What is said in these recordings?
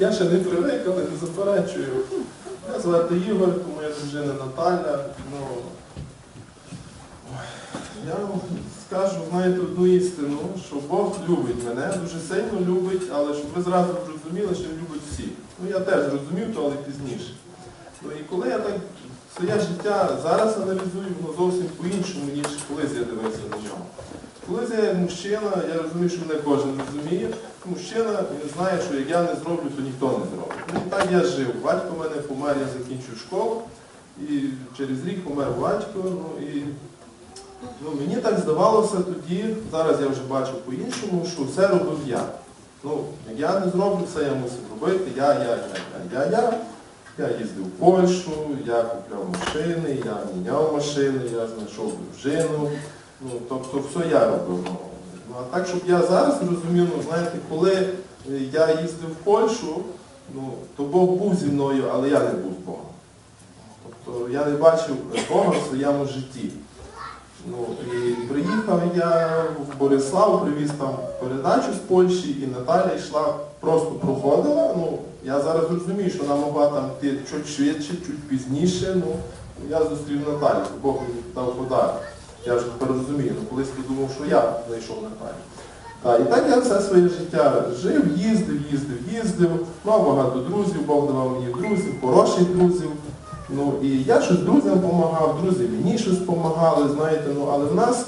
Я ще не привик, але не заперечую. Мене звати Ігор, моя дружина Наталя. Ну, я вам скажу, знаєте, одну істину, що Бог любить мене, дуже сильно любить, але щоб ви зразу зрозуміли, що любить всіх. Ну я теж зрозумів, то але пізніше. Ну і коли я так своє життя зараз аналізую, воно зовсім по-іншому, ніж колись я дивився на нього. Коли мужчина, я розумію, що мене кожен розуміє. Мужчина він знає, що як я не зроблю, то ніхто не зробить. Ну так я жив. Батько в мене помер, я закінчив школу, і через рік помер батько. Ну і ну, мені так здавалося тоді, зараз я вже бачу по-іншому, що все робив я. Ну, як я не зроблю, все я мусив робити, я, я, я, я, я, я. Я їздив в Польщу, я купляв машини, я міняв машини, я знайшов дружину. Ну, тобто все я робив. Ну, а так, щоб я зараз розумів, ну, знаєте, коли е, я їздив в Польщу, ну, то Бог був зі мною, але я не був Богом. Тобто я не бачив Бога в своєму житті. Ну, і приїхав я в Борислав, привіз там передачу з Польщі, і Наталя йшла, просто проходила. Ну, я зараз розумію, що вона могла там йти чуть швидше, чуть пізніше. Ну, я зустрів Наталю, Бог мені дав подарок. Я вже тепер розумію, ну колись я думав, що я знайшов Наталю. Так, і так я все своє життя жив, їздив, їздив, їздив, мав багато друзів, Бог давав мені друзів, хороших друзів. Ну і я щось друзям допомагав, друзі мені щось допомагали, знаєте, ну але в нас,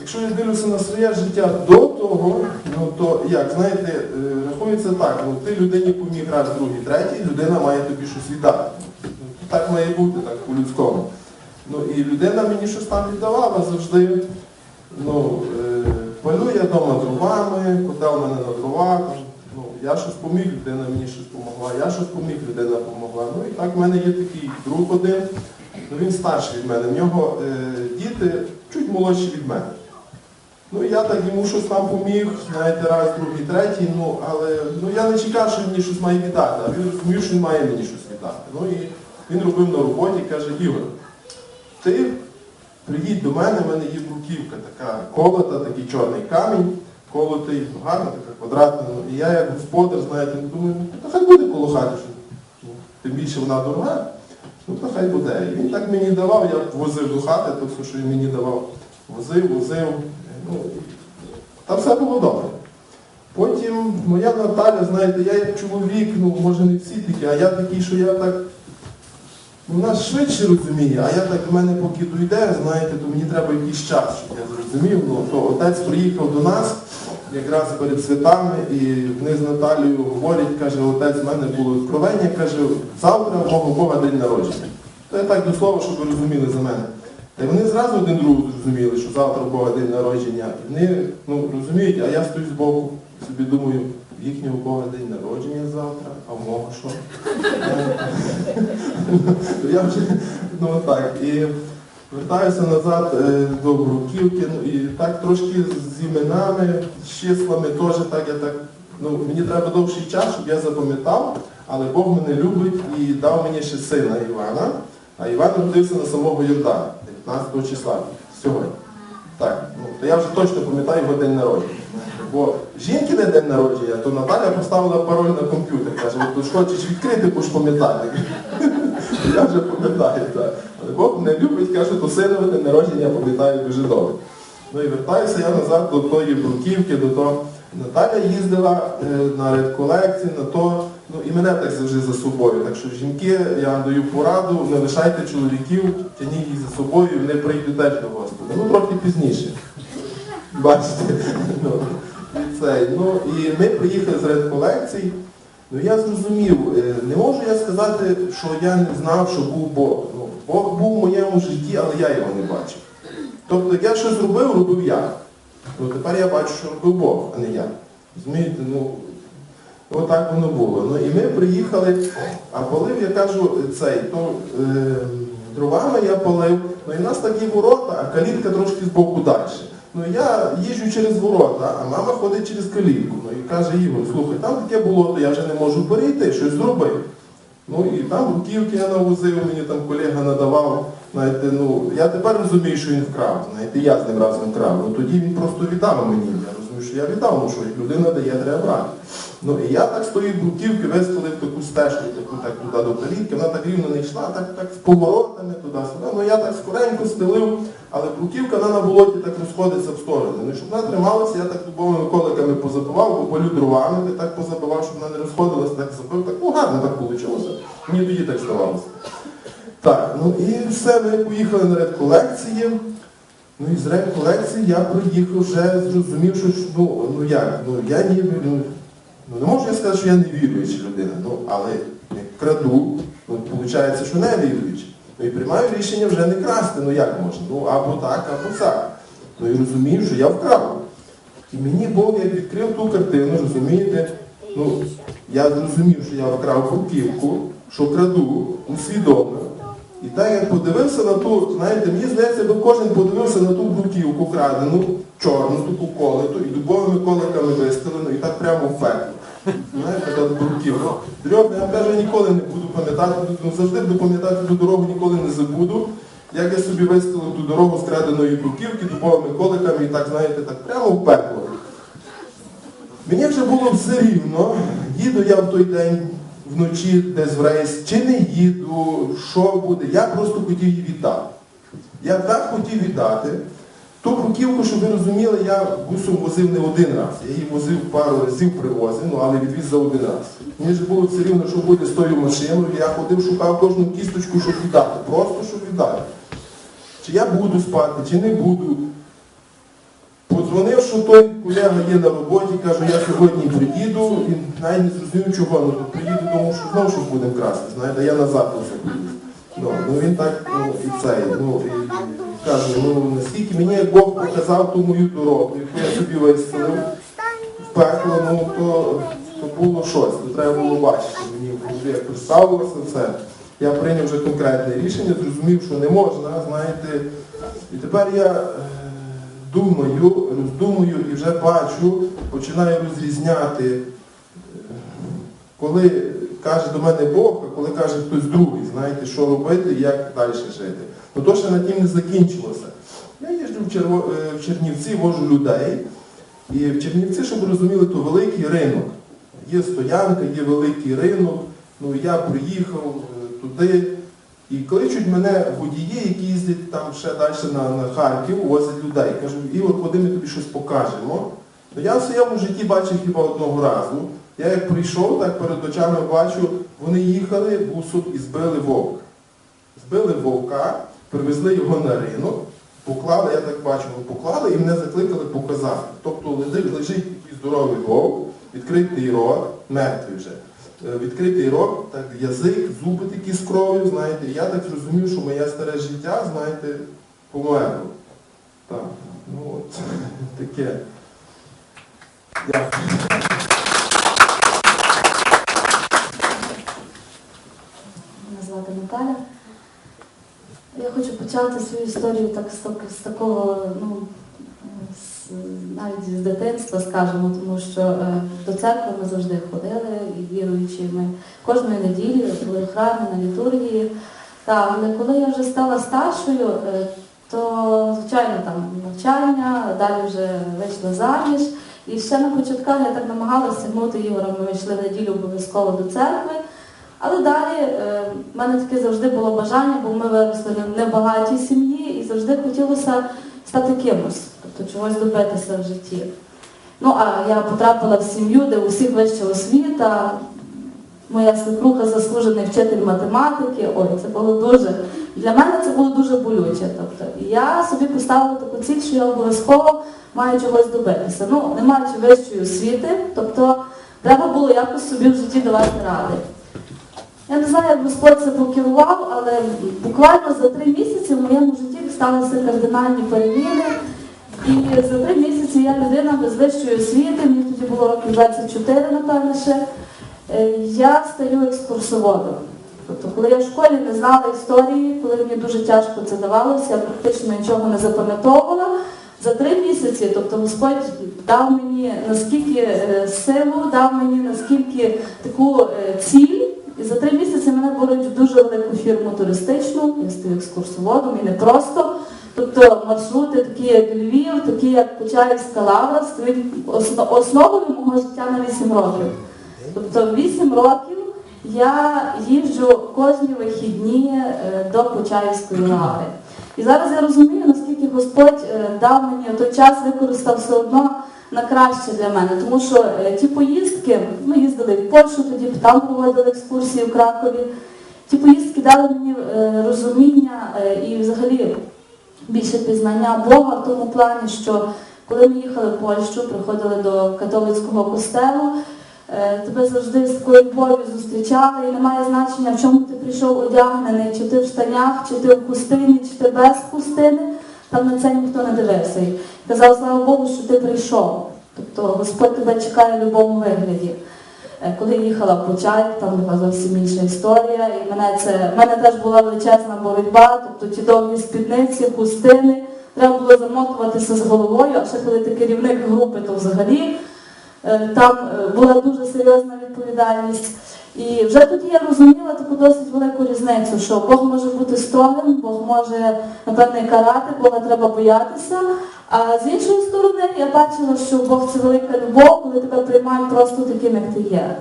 якщо я дивлюся на своє життя до того, ну то як, знаєте, е, рахується так, ну ти людині поміг раз, другий, третій, людина має тобі щось віддати. Ну, Так має бути, так по-людському. Ну і людина мені щось там віддавала завжди. Ну, е, палю я вдома дровами, котел мене на дровах. Ну, я щось поміг, людина мені щось допомогла, я щось поміг, людина допомогла. Ну і так в мене є такий друг один, ну він старший від мене. В нього е, діти чуть молодші від мене. Ну я так йому щось там поміг, знаєте, раз, другий, третій, ну, але ну, я не чекав, що мені щось має віддати, а він розумів, що він має мені щось віддати. Ну і він робив на роботі, каже, Ігор, ти приїдь до мене, в мене є бруківка така колота, такий чорний камінь, колотий, гарна, така квадратна. Ну, І я як господар, знаєте, думаю, ну, та хай буде коло хати, ну, тим більше вона дорога, ну то хай буде. І він так мені давав, я возив до хати, то все, що він мені давав, возив, возив. Ну, і там все було добре. Потім моя Наталя, знаєте, я як чоловік, ну може не всі такі, а я такий, що я так вона швидше розуміє, а я так в мене поки дойде, знаєте, то мені треба якийсь час, щоб я зрозумів. Ну, то отець приїхав до нас якраз перед святами, і вони з Наталією говорять, каже, отець, в мене було відкровення, каже, завтра мого Бога день народження. То я так до слова, щоб ви розуміли за мене. Та вони зразу один другу зрозуміли, що завтра Бога день народження. І вони ну, розуміють, а я стою з боку, собі думаю, їхнього Бога день народження завтра, а в мого що? Я вже, ну так, і вертаюся назад е, до Бруківки, ну і так трошки з іменами, з числами теж так, я так, ну мені треба довший час, щоб я запам'ятав, але Бог мене любить і дав мені ще сина Івана, а Іван родився на самого Йордана, 19 числа, сьогодні. Так, ну, то я вже точно пам'ятаю його день народження. Бо жінки не день народження, то Наталя поставила пароль на комп'ютер. Каже, от хочеш відкрити, будеш пам'ятати. Я вже пам'ятаю, так. Але Бог мене любить, каже, то синове день народження я пам'ятаю дуже добре. Ну і вертаюся я назад до тої бруківки, до того. Наталя їздила е, на редколекції, на то, ну і мене так завжди за собою. Так що жінки, я вам даю пораду, не лишайте чоловіків, тяніть їх за собою, і вони прийдуть теж до Господа. Ну трохи пізніше. Бачите? Цей, ну, і ми приїхали з редколекцій. Ну я зрозумів, е, не можу я сказати, що я не знав, що був Бог. Ну, Бог був в моєму житті, але я його не бачив. Тобто я щось робив, робив я. Ну тепер я бачу, що робив Бог, а не я. Розумієте, ну отак воно було. Ну і ми приїхали, а полив, я кажу, цей, то е, дровами я полив, ну і в нас такі ворота, а калітка трошки з боку далі. Ну я їжджу через ворота, а мама ходить через калітку. Ну і каже, Ігор, слухай, там таке болото, я вже не можу перейти, щось зроби. Ну і там руківки я навозив, мені там колега надавав. Знаєте, ну, я тепер розумію, що він вкрав. Знаєте, я з ним разом вкрав. Ну тоді він просто віддав мені. Що я віддав, ну що людина дає, треба. Ну і я так з тої бруківки виставив таку стежку, таку так туди до калітки, вона так рівно не йшла, так, так з поворотами туди-сюди. Ну я так скоренько стелив, але бруківка вона на болоті так розходиться в сторони. Ну щоб вона трималася, я так дубовими коликами позабивав, пополю дровами, так позабивав, щоб вона не розходилася, так забив. Так, ну гарно так вийшло. Мені тоді так здавалося. Так, ну і все, ми поїхали на редколекції. Ну і з редколекції я приїхав вже зрозумів, що ну, ну як, ну я ні, ну, ну не можу я сказати, що я не віруюча людина, ну але як краду, ну виходить, що не віруючий. Ну і приймаю рішення вже не красти, ну як можна? Ну або так, або так. Ну і розумію, що я вкрав. І мені Бог як відкрив ту картину, розумієте, ну я зрозумів, що я вкрав бруківку, що краду, усвідомив. І так як подивився на ту, знаєте, мені здається, би кожен подивився на ту бруківку крадену, чорну, таку колиту, і дубовими коликами вистелену, і так прямо в пекло. Знаєте, та бруківка. Дрьоб, я кажу, ніколи не буду пам'ятати, ну, завжди буду пам'ятати ту дорогу, ніколи не забуду. Як я собі вистелив ту дорогу з краденої бруківки, дубовими коликами, і так, знаєте, так прямо в пекло. Мені вже було все рівно, їду я в той день вночі десь в рейс, чи не їду, що буде. Я просто хотів її віддати. Я так хотів віддати. Ту бруківку, щоб ви розуміли, я бусом возив не один раз. Я її возив пару разів привозив, ну але відвіз за один раз. Мені ж було все рівно, що буде з тою машиною. Я ходив, шукав кожну кісточку, щоб віддати. Просто щоб віддати. Чи я буду спати, чи не буду. Подзвонив, що той колега є на роботі, каже, я сьогодні приїду, він навіть не зрозумів, чого, ну приїду, тому що знову щось будемо красти, знаєте, я назад поїду. Ну, ну він так, ну і цей, ну і, каже, ну наскільки мені Бог показав ту мою дорогу, яку я собі виставив в пекло, ну то, то було щось, то треба було бачити. Мені як представилося все. Я прийняв вже конкретне рішення, зрозумів, що не можна, знаєте. І тепер я думаю, роздумую і вже бачу, починаю розрізняти, е, коли каже до мене Бог, а коли каже хтось другий, знаєте, що робити як далі жити. Ну то ще на тім не закінчилося. Я їжджу в, Черво- е, в Чернівці, вожу людей. І в Чернівці, щоб ви розуміли, то великий ринок. Є стоянка, є великий ринок. Ну я приїхав е, туди. І кличуть мене водії, які їздять там ще далі на, на Харків, возять людей. Кажуть, Ігор, ходи, ми тобі щось покажемо. Ну, я в своєму житті бачив хіба одного разу. Я як прийшов, так перед очами бачу, вони їхали бусом і збили вовк. Збили вовка, привезли його на ринок, поклали, я так бачу, поклали і мене закликали показати. Тобто лежить такий здоровий вовк, відкритий рот, мертвий вже. Е, Відкритий рот, так, язик, зуби такі з кров'ю, знаєте. Я так зрозумів, що моє старе життя, знаєте, померло. Так, ну от таке. Дякую. Мене звати Наталя. Я хочу почати свою історію так, з, такого, ну, навіть з дитинства, скажімо, тому що е, до церкви ми завжди ходили і віруючи ми кожної неділі були в храмі на літургії. Та, але коли я вже стала старшою, е, то, звичайно, там навчання, далі вже вийшла заміж. І ще на початках я так намагалася тягнути Ігора, ми йшли в неділю обов'язково до церкви. Але далі е, в мене таке завжди було бажання, бо ми виросли в небагатій сім'ї і завжди хотілося стати кимось, тобто чогось добитися в житті. Ну, а я потрапила в сім'ю, де у всіх вища освіта. Моя свекруха заслужений вчитель математики. Ой, це було дуже. Для мене це було дуже болюче. Тобто, я собі поставила таку ціль, що я обов'язково маю чогось добитися. Ну, не маючи вищої освіти, тобто треба було якось собі в житті давати ради. Я не знаю, як Господь це покерував, але буквально за три місяці в моєму житті сталися кардинальні переміни. І за три місяці я людина без вищої освіти, мені тоді було років 24, напевно, ще. Е, Я стаю екскурсоводом. Тобто, коли я в школі не знала історії, коли мені дуже тяжко це давалося, я практично нічого не запам'ятовувала. За три місяці, тобто Господь дав мені наскільки е, силу, дав мені наскільки таку е, ціль. І за три місяці мене беруть в дуже велику фірму туристичну, я стаю екскурсоводом і не просто. Тобто маршрути, такі як Львів, такі як Почаївська лавра, стоїть основою мого життя на 8 років. Тобто 8 років я їжджу кожні вихідні е, до Почаївської лаври. І зараз я розумію, наскільки Господь е, дав мені той час, використав все одно на краще для мене. Тому що е, ті поїздки, ми їздили в Польщу, тоді там проводили екскурсії в Кракові. Ті поїздки дали мені розуміння і взагалі більше пізнання Бога в тому плані, що коли ми їхали в Польщу, приходили до католицького костелу, е, тебе завжди з такою любов'ю зустрічали, і немає значення, в чому ти прийшов одягнений, чи ти в штанях, чи ти в хустині, чи ти без хустини. Там на це ніхто не дивився. Казав, слава Богу, що ти прийшов. Тобто Господь тебе чекає в будь-якому вигляді. Е, Коли їхала в Почаїв, там була зовсім інша історія. І мене це в мене теж була величезна боротьба, тобто ті довгі спідниці, хустини. Треба було замотуватися з головою, а ще коли ти керівник групи, то взагалі е, там е, була дуже серйозна відповідальність. І вже тоді я розуміла таку досить велику різницю, що Бог може бути строгим, Бог може, напевне, карати, Бога треба боятися. А з іншої сторони, я бачила, що Бог це велика любов, коли тебе приймають просто таким, як ти є.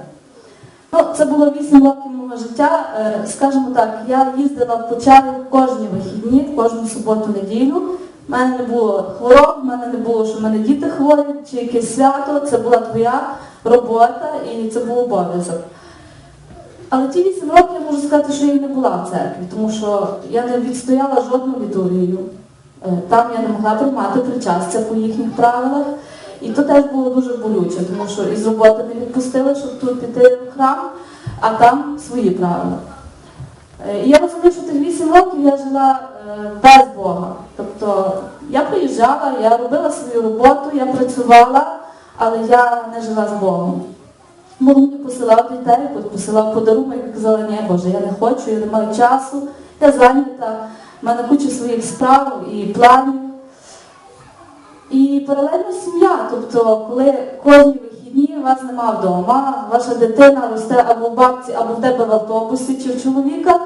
Ну, це було 8 років мого життя. Е, Скажімо так, я їздила в Почаїв кожні вихідні, кожну суботу-неділю. У мене не було хвороб, в мене не було, що в мене діти хворі чи якесь свято. Це була твоя робота і це був обов'язок. Але ті 8 років я можу сказати, що я не була в церкві, тому що я не відстояла жодну літургію. Е, Там я не могла приймати причастя по їхніх правилах. І то теж було дуже болюче, тому що із роботи не відпустили, щоб тут піти в храм, а там свої правила. Е, І я розумію, що тих 8 років я жила е, без Бога. Тобто я приїжджала, я робила свою роботу, я працювала, але я не жила з Богом. Бог мені посилав дітей, посилав подарунок, я казала, ні, Боже, я не хочу, я не маю часу, я зайнята, в мене куча своїх справ і планів. І паралельно сім'я, тобто, коли кожні вихідні вас нема вдома, ваша дитина росте або в бабці, або в тебе в автобусі чи в чоловіка.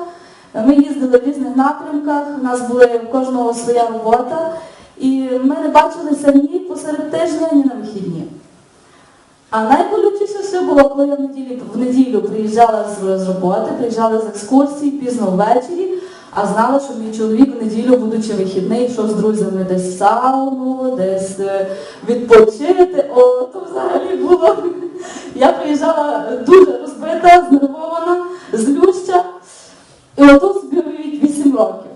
Ми їздили в різних напрямках, у нас була в кожного своя робота, і ми не бачилися ні посеред тижня, ні на вихідні. А найболючіше все було, коли я в неділю, в неділю приїжджала з, роботи, приїжджала з екскурсії пізно ввечері, а знала, що мій чоловік в неділю, будучи вихідний, йшов з друзями десь в сауну, десь е, відпочити. О, то взагалі було. Я приїжджала дуже розбита, знервована, злюща. І отут собі уявіть 8 років.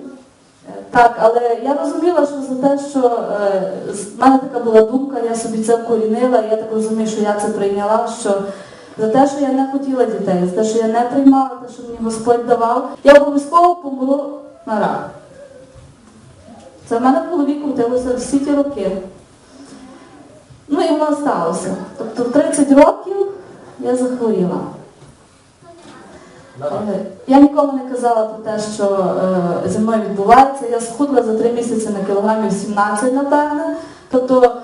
Е, Так, але я розуміла, що за те, що е, з мене така була думка, я собі це вкорінила, і я так розумію, що я це прийняла, що за те, що я не хотіла дітей, за те, що я не приймала те, що мені Господь давав, я обов'язково помру на рак. Це в мене в голові крутилося всі ті роки. Ну і воно сталося. Тобто в 30 років я захворіла. Я ніколи не казала про те, що е, зі мною відбувається. Я схудла за три місяці на кілограмів 17, напевне. Тобто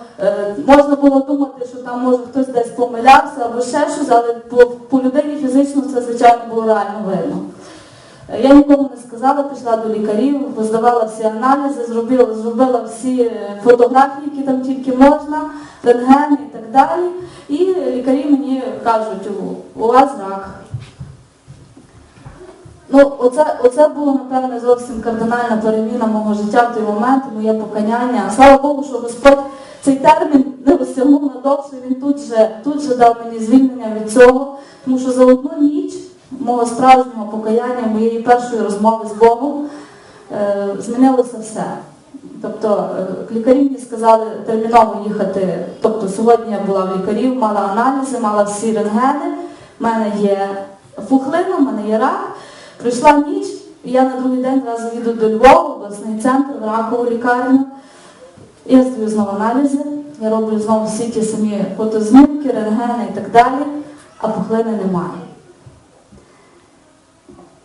можна було думати, що там може хтось десь помилявся або ще щось, але по, по людині фізично це, звичайно, було реально видно. Е, Я нікому не сказала, пішла до лікарів, здавала всі аналізи, зробила, зробила всі е, фотографії, які там тільки можна, рентген і так далі. І лікарі мені кажуть, у вас рак. Ну, оце, оце було, напевне, зовсім кардинальна переміна мого життя в той момент, моє покаяння. Слава Богу, що Господь цей термін не розтягнув надовше, він тут же, тут же дав мені звільнення від цього, тому що за одну ніч мого справжнього покаяння, моєї першої розмови з Богом, е, змінилося все. Тобто е, лікарі мені сказали терміново їхати. Тобто сьогодні я була в лікарів, мала аналізи, мала всі рентгени, в мене є пухлина, в мене є рак. Прийшла ніч, і я на другий день одразу їду до Львова, обласний центр, в ракову лікарню. Я здаю знову аналізи, я роблю знову всі ті самі фотознімки, рентгени і так далі, а пухлини немає.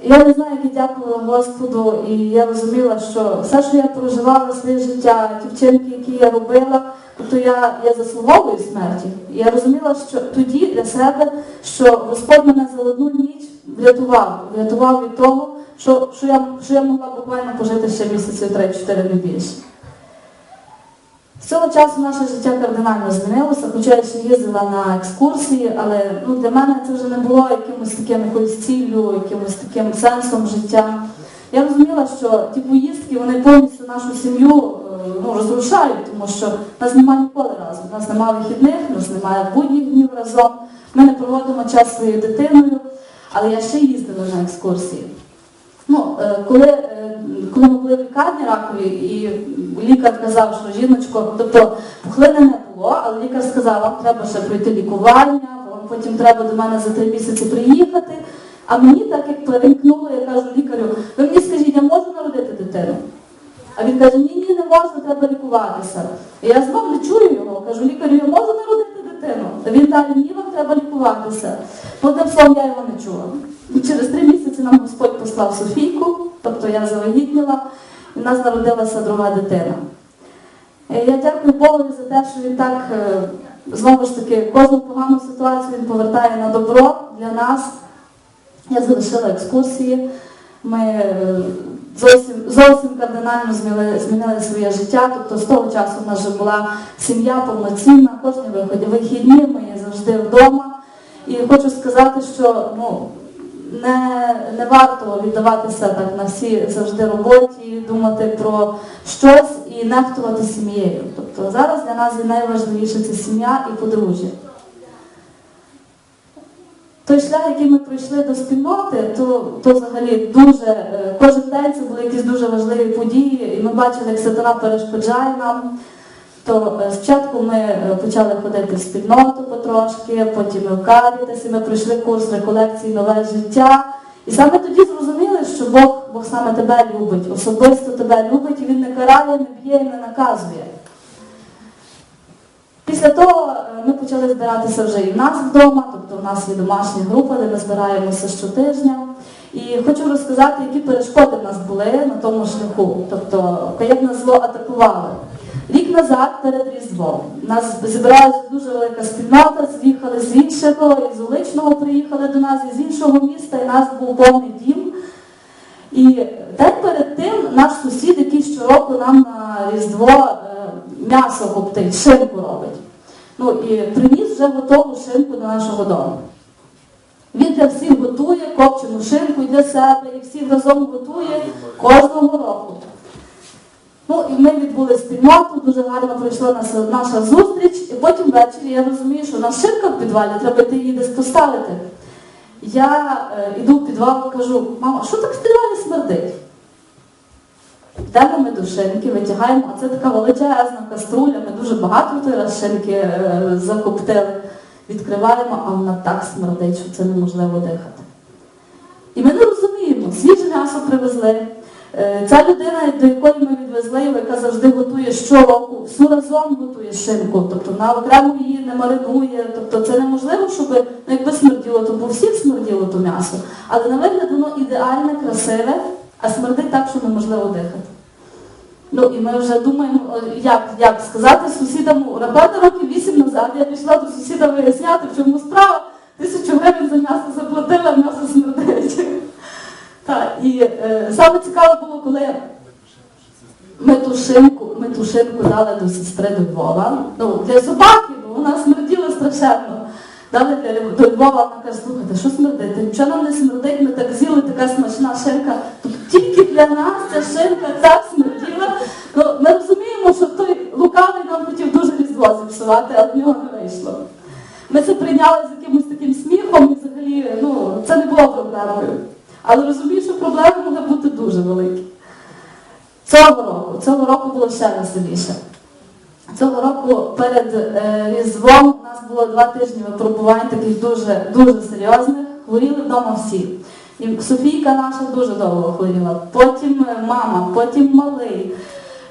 Я не знаю, як дякувала Господу, і я розуміла, що все, що я проживала своє життя, ті вчинки, які я робила, тобто я, я заслуговую смерті. І я розуміла, що тоді для себе, що Господь мене за одну ніч врятував, врятував від того, що, що, я, що я могла буквально пожити ще місяців 3-4 не більше. Цього часу наше життя кардинально змінилося, хоча я ще їздила на екскурсії, але ну, для мене це вже не було якимось таким якоюсь ціллю, якимось таким сенсом життя. Я розуміла, що ті поїздки вони повністю нашу сім'ю е, ну, розрушають, тому що нас немає ніколи разом. Нас немає вихідних, нас немає будніх днів разом. Ми не проводимо час своєю дитиною, але я ще їздила на екскурсії. Ну, е, коли, е, коли ми були в лікарні ракові, і лікар казав, що жіночко, тобто пухлини не було, але лікар сказав, вам треба ще пройти лікування, вам потім треба до мене за три місяці приїхати. А мені так як перемкнуло, я кажу лікарю, ви мені скажіть, я можу народити дитину? А він каже, ні, ні, не можна, треба лікуватися. І я знову чую його, кажу, лікарю, я можу народити дитину? Він ні, вам треба лікуватися. Одним словом, я його не чула. Через три місяці нам Господь послав Софійку, тобто я завагітніла, і в нас народилася друга дитина. Е, Я дякую Богу за те, що він так, е, знову ж таки, кожну погану ситуацію він повертає на добро для нас. Я залишила екскурсії. Ми е, зовсім, зовсім кардинально змінили, змінили своє життя. Тобто з того часу в нас вже була сім'я повноцінна, кожні виходи вихідні, ми завжди вдома. І хочу сказати, що ну, не, не варто віддаватися так на всі завжди роботі, думати про щось і нехтувати сім'єю. Тобто зараз для нас є найважливіше це сім'я і подружжя. Той шлях, який ми пройшли до спільноти, то, то взагалі дуже е, кожен день це були якісь дуже важливі події, і ми бачили, як сатана перешкоджає нам. То е, спочатку ми е, почали ходити в спільноту потрошки, потім ми в Карітас, і ми пройшли курс реколекції нове життя. І саме тоді зрозуміли, що Бог, Бог саме тебе любить, особисто тебе любить, і Він не карає, не б'є і не наказує. Після того ми почали збиратися вже і в нас вдома, тобто в нас є домашня група, де ми збираємося щотижня. І хочу розказати, які перешкоди в нас були на тому шляху, тобто нас зло атакувало. Рік назад перед Різдвом нас зібралася дуже велика спільнота, з'їхали з іншого, із Уличного приїхали до нас, із іншого міста, і нас був повний дім. І день перед тим наш сусід, який щороку нам на Різдво е, м'ясо коптить, шинку робить. Ну і приніс вже готову шинку до нашого дому. Він для всіх готує копчену шинку і для себе, і всіх разом готує кожного року. Ну і ми відбули спільноту, дуже гарно пройшла наша, наша зустріч, і потім ввечері я розумію, що нас шинка в підвалі, треба йти її десь поставити. Я е, йду в підвал і кажу, мама, що так в підвалі смердить? Йдемо ми до шинки, витягаємо, а це така величезна каструля, ми дуже багато той раз шинки е, закоптили. Відкриваємо, а вона так смердить, що це неможливо дихати. І ми не розуміємо, свіже м'ясо привезли. Е, Ця людина, до якої ми відвезли, яка завжди готує щороку, всю разом готує шинку, тобто вона окремо її не маринує. Тобто це неможливо, щоб ну, якби смерділо, то по всіх смерділо то м'ясо. Але на вигляд воно ідеальне, красиве, а смердить так, що неможливо дихати. Ну і ми вже думаємо, як, як сказати сусідам, напевно, років вісім назад я пішла до сусіда виясняти, в чому справа. Тисячу гривень за м'ясо заплатила, м'ясо смердить. Так, і е, саме цікаве було, коли ми ту дали до сестри до Львова. Ну, для собаки, бо вона смерділа страшенно. Дали для Львова, вона каже, слухайте, що смердити? Нічого нам не смердить, ми так з'їли, така смачна шинка. Тобто тільки для нас ця шинка так смерділа. Ну, ми розуміємо, що той лукавий нам хотів дуже різдво зіпсувати, а в нього не вийшло. Ми це прийняли з якимось таким сміхом, і взагалі, ну, це не було проблемою. Але розумію, що проблеми могли бути дуже великі. Цього року, цього року було ще веселіше. Цього року перед е, Різдвом у нас було два тижні випробувань таких дуже, дуже серйозних. Хворіли вдома всі. І Софійка наша дуже довго хворіла, потім е, мама, потім малий.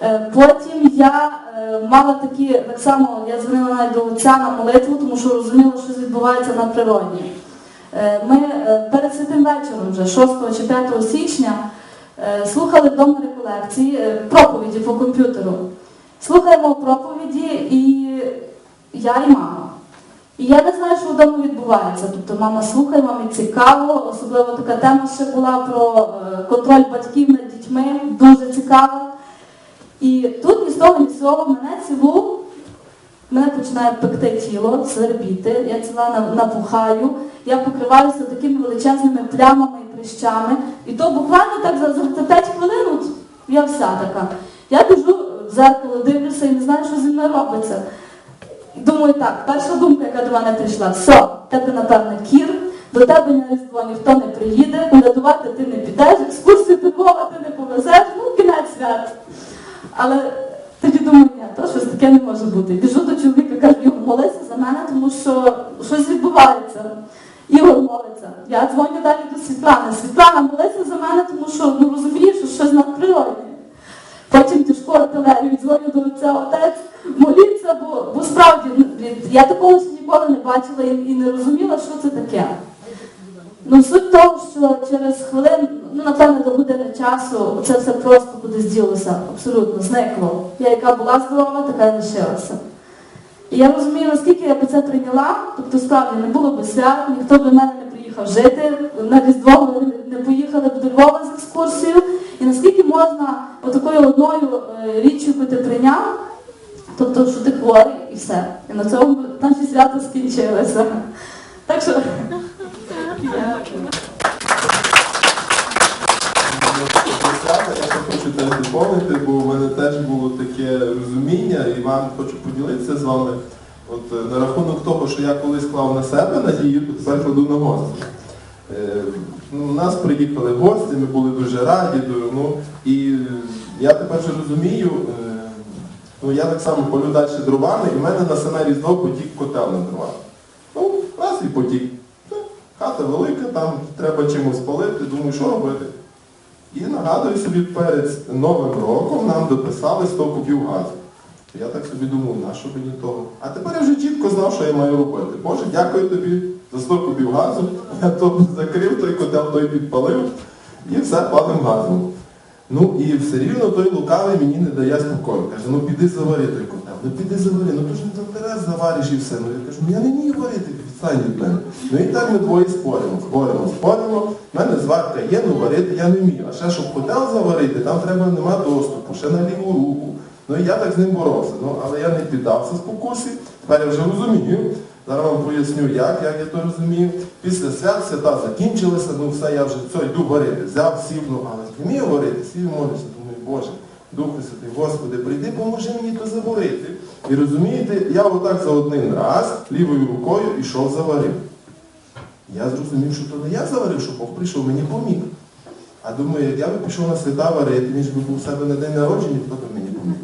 Е, Потім я е, мала такі, так само я дзвонила навіть до отця на молитву, тому що розуміла, що відбувається на природі. Ми перед святим вечором, вже 6 чи 5 січня, слухали вдома реколекції, проповіді по комп'ютеру. Слухаємо проповіді і я і мама. І я не знаю, що вдома відбувається. Тобто мама слухає, мамі цікаво, особливо така тема ще була про е, контроль батьків над дітьми, дуже цікава. І тут ні з того, ні з цього мене цілу, мене починає пекти тіло, свербіти, я ціла напухаю, я покриваюся такими величезними плямами і прищами. І то буквально так за 5 хвилин я вся така. Я біжу в зеркало, дивлюся і не знаю, що зі мною робиться. Думаю, так, перша думка, яка до мене прийшла, все, тебе, напевно, кір, до тебе на Різдво ніхто не приїде, колядувати ти не підеш, екскурсію Львова ти не повезеш, ну, кінець свят. Але тоді думаю, ні, то щось таке не може бути. Біжу до чоловіка, кажу, Ігор, молися за мене, тому що щось відбувається. Ігор молиться. Я дзвоню далі до Світлани. Світлана, молися за мене, тому що ну, розумієш, що щось надприродне. Потім тяжко артилерію, дзвоню до отця отець, моліться, бо, бо справді ну, я такого ніколи не бачила і, і не розуміла, що це таке. Ну, суть того, що через хвилин, ну напевно до години часу, це все просто кудись ділося, абсолютно зникло. Я яка була здорова, така і лишилася. І я розумію, наскільки я би це прийняла, тобто справді не було б свят, ніхто б до мене не приїхав жити, на Різдво не поїхали б до Львова з екскурсією. І наскільки можна отакою одною е, річчю, прийняв, тобто, що ти хворий і все. І на цьому наші свята скінчилися. Так що Я хочу теж доповнити, бо в мене теж було таке розуміння, і вам хочу поділитися з вами. От е, на рахунок того, що я колись клав на себе надію, то тепер кладу на гостей. Е, ну, У нас приїхали гості, ми були дуже раді, ну, і я тепер вже розумію, е, ну, я так само полю далі дровами, і в мене на саме різдво потік котел на дрова. Ну, раз і потік. Хата велика, там треба чимось палити, думаю, що робити. І нагадую собі, перед Новим роком нам дописали 100 кубів газу. Я так собі думав, на що мені того? А тепер я вже чітко знав, що я маю робити. Боже, дякую тобі 100 кубів газу. Я то закрив той котел, той підпалив і все палим газом. Ну і все рівно той лукавий мені не дає спокою. Каже, ну піди завари той котел, ну піди завари, ну то ж не раз завариш і все. Ну я кажу, ну я не вмію варити, відстань від мене. Ну і так ми двоє споримо, споримо, споримо. У мене зварка є, ну варити я не вмію. А ще щоб котел заварити, там треба нема доступу, ще на ліву руку. Ну і я так з ним боровся. Ну, але я не піддався спокусі. Тепер я вже розумію. Зараз вам поясню, як, як я то розумію. Після свят свята закінчилися, ну все, я вже все, йду варити. Взяв, сів, ну але не вмію варити, сів і молюся. Думаю, Боже, Духу Святий, Господи, прийди, поможи мені то заварити. І розумієте, я отак за один раз лівою рукою ішов заварив. Я зрозумів, що то не я заварив, що Бог прийшов, мені поміг. А думаю, як я би пішов на свята варити, він ж би був у себе на день народження, хто б мені поміг.